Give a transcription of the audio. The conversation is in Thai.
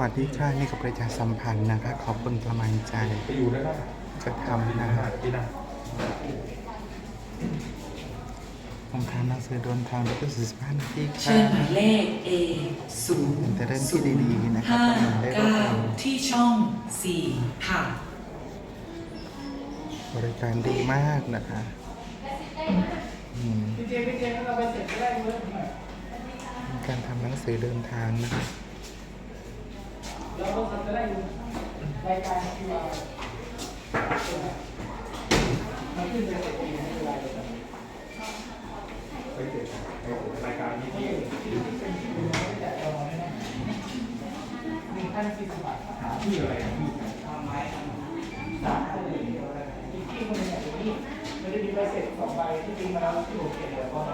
วัสดีค่ะนี่กับประชาสัมพันธ์นะคะขอบคุณกำลังใจไปอยู่ได้ไหมจะทำนะคะพี่นะผมทานหนังสือเดินทางแล้วก็สี่สิบห้านาทีเชิค่ะญหมายเลข A ศูนย์แต่เรื่องที่ดีๆนะครับห้าต้องได้รับเก้าการที่ช่องสี่ค่ แล้วก็จะได้รายการที่ว่ามัขึ้นไปเสร็องไนไรเรายการที่เป็นที่ดูแต่เราไม่ได้หนึ่งพันสี่สิบบาทที่อะไรที่ทำไม้สามคนเลยที่คนเนี่ยที่มันจะมีใบเสร็จสองใบที่จริงมาแล้วที่ผมเก็บเล้เพราะเร